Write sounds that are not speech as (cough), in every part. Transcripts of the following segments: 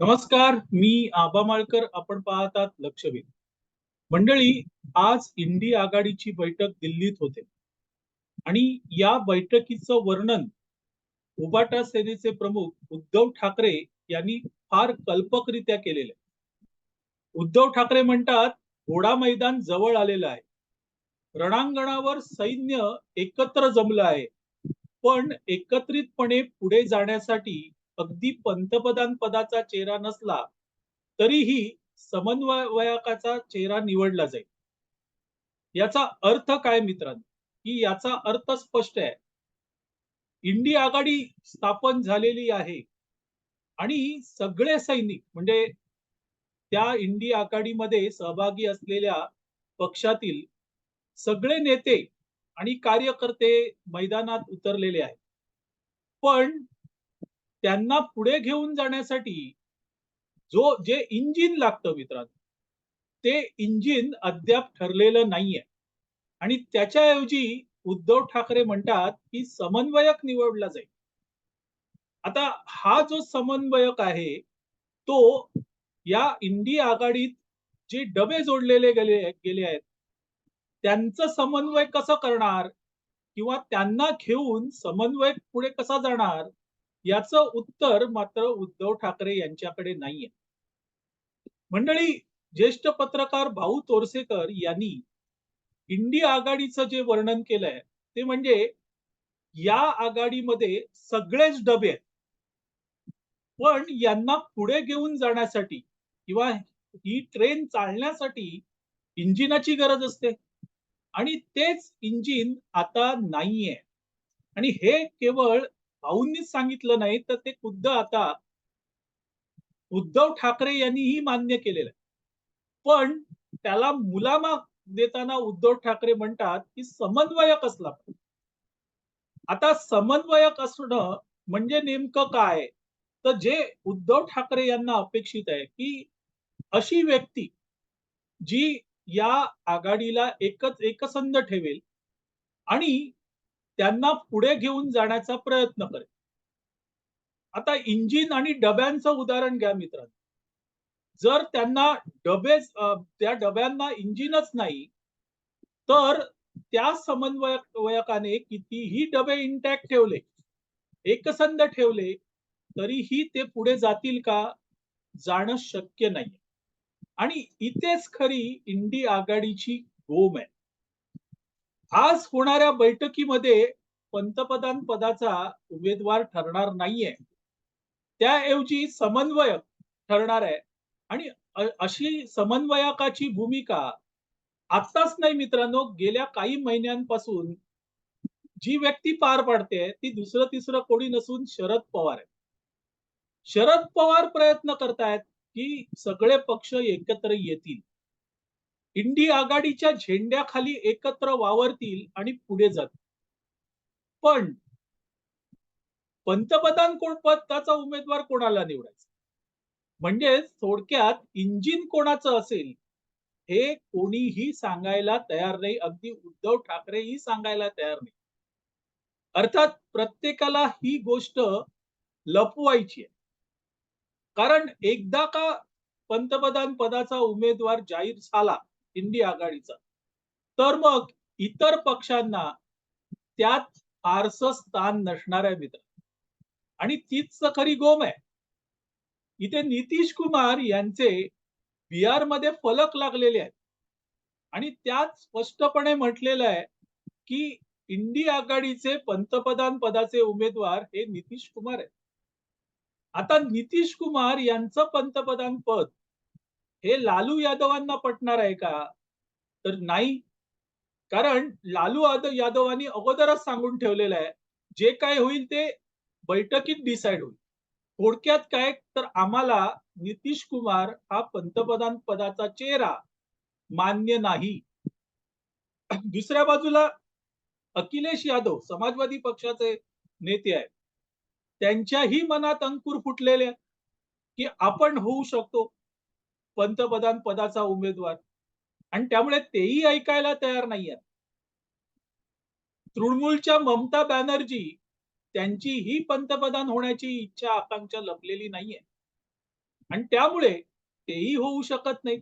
नमस्कार मी आबा माळकर आपण पाहतात लक्षवेध. मंडळी आज इंडी आघाडीची बैठक दिल्लीत होते. आणि या बैठकीचं वर्णन उबाटा सेनेचे प्रमुख उद्धव ठाकरे यांनी फार कल्पकरित्या केलेलं आहे. उद्धव ठाकरे म्हणतात घोडा मैदान जवळ आलेलं आहे. रणांगणावर सैन्य एकत्र जमलं आहे. पण एकत्रितपणे पुढे जाण्यासाठी अगदी पंतप्रधान पदाचा चेहरा नसला तरीही समन्वयकाचा चेहरा निवडला जाईल. याचा अर्थ काय मित्रांनो? की याचा अर्थ स्पष्ट आहे. इंडी आघाडी स्थापन झालेली आहे आणि सगळे सैनिक म्हणजे त्या इंडी आघाडीमध्ये सहभागी असलेल्या पक्षातील सगळे नेते आणि कार्यकर्ते मैदानात उतरलेले आहेत. पण त्यांना पुढे घेऊन जाण्यासाठी जो जे इंजिन लागतं मित्रांनो ते इंजिन अद्याप ठरलेलं नाहीये. आणि त्याच्याऐवजी उद्धव ठाकरे म्हणतात की समन्वयक निवडला जाईल. आता हा जो समन्वयक आहे तो या इंडी आघाडीत जे डबे जोडलेले गेले गेले आहेत त्यांचं समन्वय कसं करणार? किंवा त्यांना घेऊन समन्वयक पुढे कसा जाणार? याचं उत्तर मात्र उद्धव ठाकरे यांच्याकडे नाहीये. मंडळी ज्येष्ठ पत्रकार भाऊ तोरसेकर यांनी इंडी आघाडीचं जे वर्णन केलंय ते म्हणजे या आघाडीमध्ये सगळेच डबे आहेत. पण यांना पुढे घेऊन जाण्यासाठी किंवा ही ट्रेन चालण्यासाठी इंजिनाची गरज असते. आणि तेच इंजिन आता नाहीये. आणि हे केवळ भाऊंनीच सांगितलं नाही तर ते खुद्द आता उद्धव ठाकरे यांनीही मान्य केलेलं आहे. पण त्याला मुलामा देताना उद्धव ठाकरे म्हणतात की समन्वयक असला आता समन्वयक असणं म्हणजे नेमकं काय? तर जे उद्धव ठाकरे यांना अपेक्षित आहे की अशी व्यक्ती जी या आघाडीला एकच एकसंध ठेवेल आणि त्यांना पुढे घेऊन जाण्याचा प्रयत्न करेल आता इंजिन आणि डब्यांचं उदाहरण घ्या मित्रांनो. जर त्यांना डबे त्या डब्यांना इंजिनच नाही तर त्या समन्वयकाने कितीही डबे इंटॅक्ट ठेवले एकसंध ठेवले तरीही ते पुढे जातील का? जाणं शक्य नाही आणि इथेच खरी इंडी आघाडीची गोम आहे. आज होणाऱ्या बैठकीमध्ये पंतप्रधान पदाचा उमेदवार ठरणार नाहीये. त्याऐवजी समन्वयक ठरणार आहे. आणि अशी समन्वयकाची भूमिका आत्ताच नाही मित्रांनो गेल्या काही महिन्यांपासून जी व्यक्ती पार पाडते ती दुसरं तिसरं कोणी नसून शरद पवार आहे शरद पवार प्रयत्न करतायत की सगळे पक्ष एकत्र येतील. इंडी आघाडीच्या झेंड्याखाली एकत्र वावरतील आणि पुढे जातील. पण पंतप्रधान कोण पदाचा उमेदवार कोणाला निवडायचा? म्हणजेच थोडक्यात इंजिन कोणाचं असेल हे कोणीही सांगायला तयार नाही. अगदी उद्धव ठाकरेही सांगायला तयार नाही. अर्थात प्रत्येकाला ही गोष्ट लपवायची आहे. कारण एकदा का पंतप्रधान पदाचा उमेदवार जाहीर झाला इंडी आघाडीचा. तर मग इतर पक्षांना त्यात फारसं स्थान नसणार आहे मित्र. आणि तीच खरी गोम आहे. इथे नितीश कुमार यांचे बिहारमध्ये फलक लागलेले आहेत. आणि त्यात स्पष्टपणे म्हटलेलं आहे की इंडी आघाडीचे पंतप्रधान पदाचे उमेदवार हे नितीश कुमार आहेत. आता नितीश कुमार यांचं पंतप्रधान पद हे लालू यादवांना पटणार आहे का? तर नाही. कारण लालू यादवांनी अगोदरच सांगून ठेवलेलं आहे जे काय होईल ते बैठकीत डिसाईड होईल. थोडक्यात काय तर आम्हाला नितीश कुमार हा पंतप्रधान पदाचा चेहरा मान्य नाही. दुसऱ्या बाजूला अखिलेश यादव समाजवादी पक्षाचे नेते आहेत. त्यांच्याही मनात अंकुर फुटलेले की आपण होऊ शकतो. पंतप्रधान पदाचा उमेदवार. आणि त्यामुळे तेही ऐकायला तयार नाही आहेत तृणमूलच्या ममता बॅनर्जी त्यांची ही पंतप्रधान होण्याची इच्छा आकांक्षा लपलेली नाहीये. आणि त्यामुळे तेही होऊ शकत नाही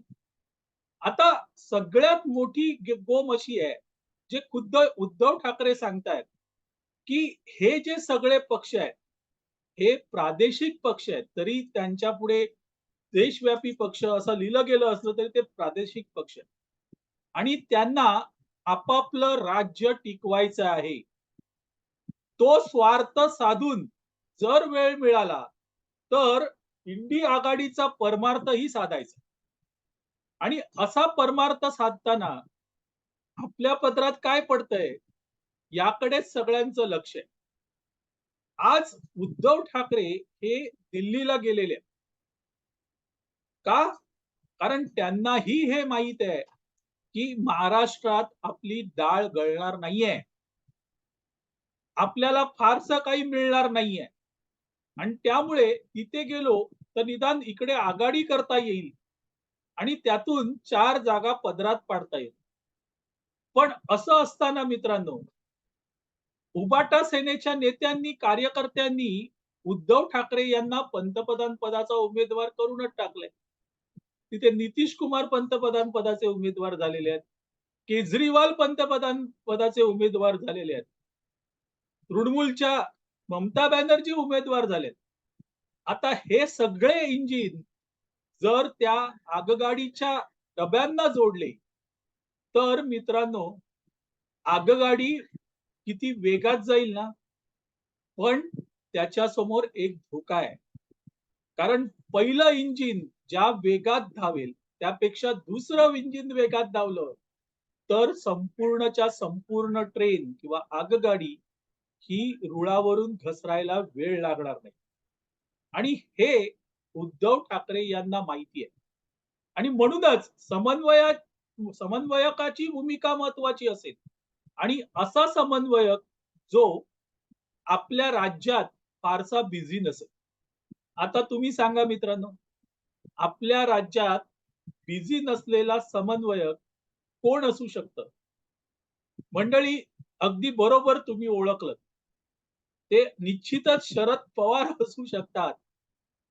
आता सगळ्यात मोठी गोम अशी आहे जे खुद्द उद्धव ठाकरे सांगतायत की हे जे सगळे पक्ष आहेत हे प्रादेशिक पक्ष आहेत तरी त्यांच्या पुढे देशव्यापी पक्ष असं लिहिलं गेलं असलं तरी ते प्रादेशिक पक्ष. आणि त्यांना आपापलं राज्य टिकवायचं आहे. तो स्वार्थ साधून जर वेळ मिळाला तर इंडी आघाडीचा परमार्थही साधायचा. आणि असा परमार्थ साधताना आपल्या पत्रात काय पडतंय? याकडेच सगळ्यांचं लक्ष आहे. आज उद्धव ठाकरे हे दिल्लीला गेलेले आहेत. का? कारण त्यांनाही हे माहीत आहे की महाराष्ट्रात आपली डाळ गळणार नाहीये. आपल्याला फारसं काही मिळणार नाहीये. आणि त्यामुळे तिथे गेलो तर निदान इकडे आघाडी करता येईल. आणि त्यातून चार जागा पदरात पाडता येईल. पण असं असताना मित्रांनो उबाटा सेनेच्या नेत्यांनी कार्यकर्त्यांनी उद्धव ठाकरे यांना पंतप्रधान पदाचा उमेदवार करूनच टाकलाय. तिथे नितीश कुमार पंतप्रधान पदाचे उमेदवार झालेले आहेत. केजरीवाल पंतप्रधान पदाचे उमेदवार झालेले आहेत. तृणमूलच्या ममता बॅनर्जी उमेदवार झालेत. आता हे सगळे इंजिन जर त्या आगगाडीच्या डब्यांना जोडले तर मित्रांनो आगगाडी किती वेगात जाईल ना? पण त्याच्यासमोर एक धोका आहे. कारण पहिलं इंजिन ज्या वेगात धावेल त्यापेक्षा दुसरं इंजिन वेगात धावलं तर संपूर्णच्या संपूर्ण ट्रेन किंवा आगगाडी ही रुळावरून घसरायला वेळ लागणार नाही. आणि हे उद्धव ठाकरे यांना माहिती आहे. आणि म्हणूनच समन्वया समन्वयकाची भूमिका महत्वाची असेल. आणि असा समन्वयक जो आपल्या राज्यात फारसा बिझी नसेल. आता तुम्ही सांगा मित्रांनो आपल्या राज्यात बिझी नसलेला समन्वयक कोण असू शकतं? मंडळी अगदी बरोबर तुम्ही ओळखलं. ते निश्चितच शरद पवार (laughs) असू शकतात.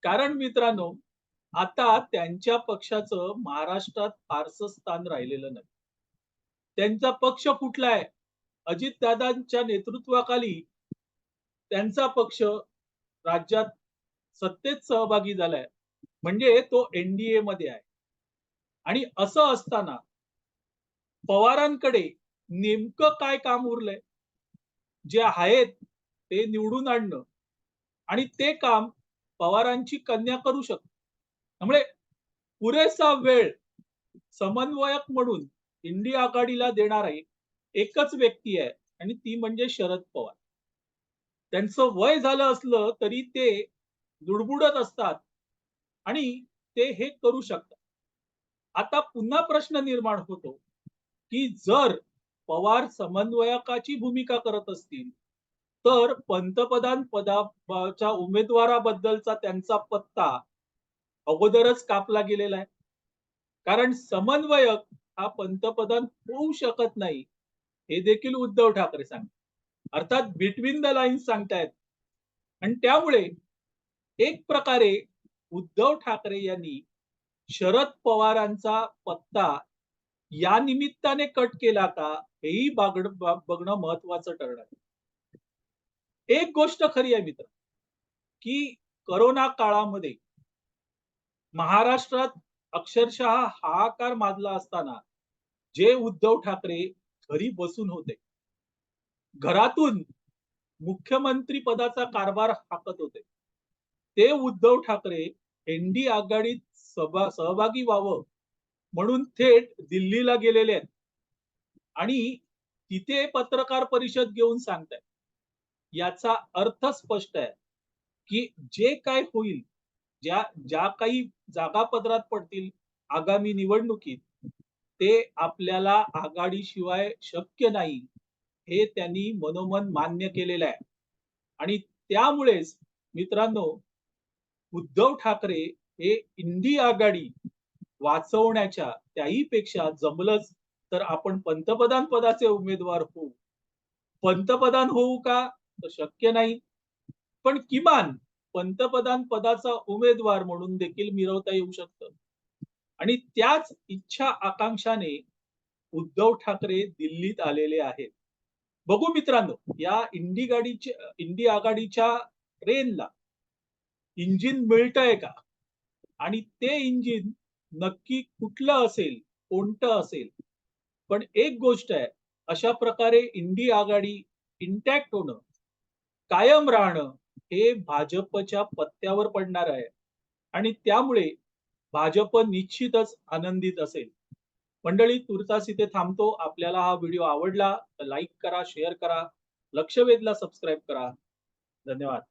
कारण मित्रांनो आता त्यांच्या पक्षाचं महाराष्ट्रात फारसं स्थान राहिलेलं नाही. त्यांचा पक्ष कुठला आहे? अजितदादांच्या नेतृत्वाखाली त्यांचा पक्ष राज्यात सत्तेत सहभागी झालाय. म्हणजे तो एनडीए मध्ये आहे. आणि असं असताना पवारांकडे नेमकं काय काम उरलंय? जे आहेत ते निवडून आणणं. आणि ते काम पवारांची कन्या करू शकते त्यामुळे पुरेसा वेळ समन्वयक म्हणून इंडिया आघाडीला देणारी एकच व्यक्ती आहे. आणि ती म्हणजे शरद पवार. त्यांचं वय झालं असलं तरी ते लुडबुडत असतात. आणि ते हे करू शकतात. आता पुन्हा प्रश्न निर्माण होतो की जर पवार समन्वयकाची भूमिका करत असतील तर पंतप्रधान पदाच्या उमेदवाराबद्दलचा त्यांचा पत्ता अगोदरच कापला गेलेला आहे. कारण समन्वयक हा पंतप्रधान होऊ शकत नाही हे देखील उद्धव ठाकरे सांगतात. अर्थात बिटवीन द लाईन सांगतायत. आणि त्यामुळे एक प्रकारे उद्धव ठाकरे यांनी शरद पवारांचा पत्ता या निमित्ताने कट केला का हेही बागड बघणं महत्वाचं ठरणार एक गोष्ट खरी आहे मित्र की करोना काळामध्ये महाराष्ट्रात अक्षरशः हाहाकार माजला असताना जे उद्धव ठाकरे घरी बसून होते घरातून मुख्यमंत्री पदाचा कारभार हाकत होते ते उद्धव ठाकरे एनडी आघाडीत सभा सहभागी व्हावं म्हणून थेट दिल्लीला गेलेले आहेत. आणि तिथे पत्रकार परिषद घेऊन सांगतायत. याचा अर्थ स्पष्ट आहे की जे काय होईल ज्या ज्या काही जागा पदरात पडतील आगामी निवडणुकीत ते आपल्याला आघाडीशिवाय शक्य नाही हे त्यांनी मनोमन मान्य केलेलं आहे. आणि त्यामुळेच मित्रांनो उद्धव ठाकरे हे इंडी आघाडी वाचवण्याच्या त्याही पेक्षा जमलंच तर आपण पंतप्रधान पदाचे उमेदवार होऊ. पंतप्रधान होऊ का? तर शक्य नाही. पण किमान पंतप्रधान पदाचा उमेदवार म्हणून देखील मिरवता येऊ शकतं. आणि त्याच इच्छा आकांक्षाने उद्धव ठाकरे दिल्लीत आलेले आहेत. बघू मित्रांनो या इंडी गाडीच्या इंडी आघाडीच्या ट्रेनला इंजिन मिळतंय का? आणि ते इंजिन नक्की कुठलं असेल कोणतं असेल? पण एक गोष्ट आहे अशा प्रकारे इंडी आघाडी इंटॅक्ट होणं कायम राहणं हे भाजपच्या पत्त्यावर पडणार आहे. आणि त्यामुळे भाजप निश्चितच आनंदित असेल. मंडळी तुर्तास इथे थांबतो. आपल्याला हा व्हिडिओ आवडला तर लाईक करा शेअर करा. लक्ष वेधला सबस्क्राईब करा. धन्यवाद.